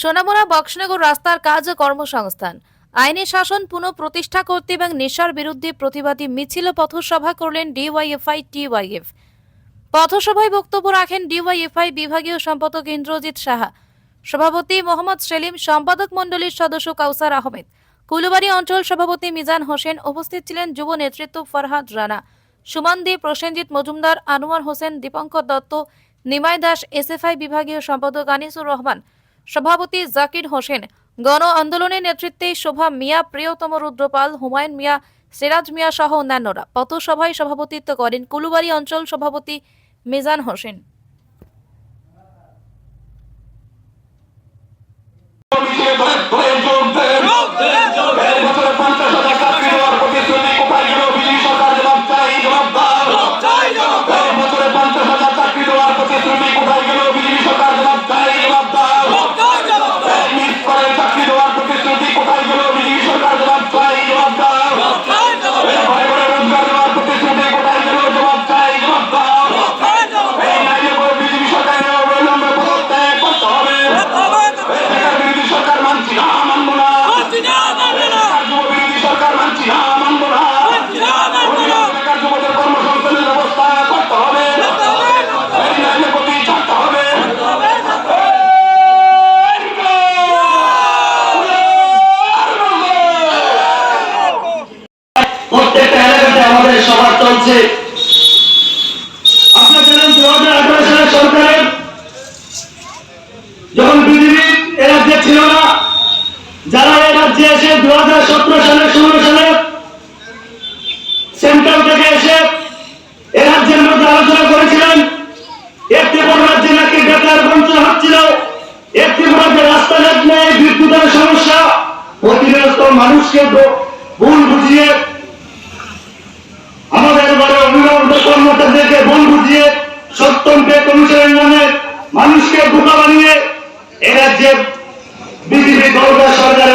সোনামুড়া বক্সনগর রাস্তার কাজ ও কর্মসংস্থান। আইনি শাসন পুনঃ প্রতিষ্ঠা করতে এবং নেশার বিরুদ্ধে প্রতিবাদী মিছিল পথসভা করলেন ডিওয়াইএফআই, টিওয়াইএফ। পথসভায় বক্তব্য রাখেন ডিওয়াইএফআই বিভাগীয় সম্পাদক ইন্দ্রজিৎ সাহা। সভাপতি মোহাম্মদ সেলিম, সম্পাদক মণ্ডলীর সদস্য কাউসার আহমেদ। কুলবাড়ি অঞ্চল সভাপতি মিজান হোসেন, উপস্থিত ছিলেন যুব নেতৃত্ব ফরহাদ রানা। সুমান দে, প্রসেনজিৎ মজুমদার, আনোয়ার হোসেন, দীপঙ্কর দত্ত, নিমাই দাস, এসএফআই বিভাগীয় সম্পাদক আনিসুর রহমান। সভাপতি জাকির হোসেন। গণ আন্দোলনের নেতৃত্বে শোভা মিয়া প্রিয়তম রুদ্রপাল হুমায়ুন মিয়া সিরাজ মিয়া সহ অন্যান্যরা। পথসভায় সভাপতিত্ব করেন কুলুবাড়ি অঞ্চল সভাপতি Mizan Hossain. Go, go, go, go, দেন প্রত্যেকটা এলাকাতে আমাদের সভা চলছে। সেন্ট্রাল থেকে এসে এ রাজ্যের আলোচনা করেছিলেন, একটি বড় রাজ্যে নাকি বেকার বঞ্চনা হচ্ছিল, একটি বড় রাস্তাঘাট নেই, বিদ্যুতের সমস্যা, প্রতিনিয়ত মানুষকে ভুল বুঝিয়ে সপ্তম মনে মানুষকে বোকা বানিয়ে এরা যে বিজেপি দলগা সরকার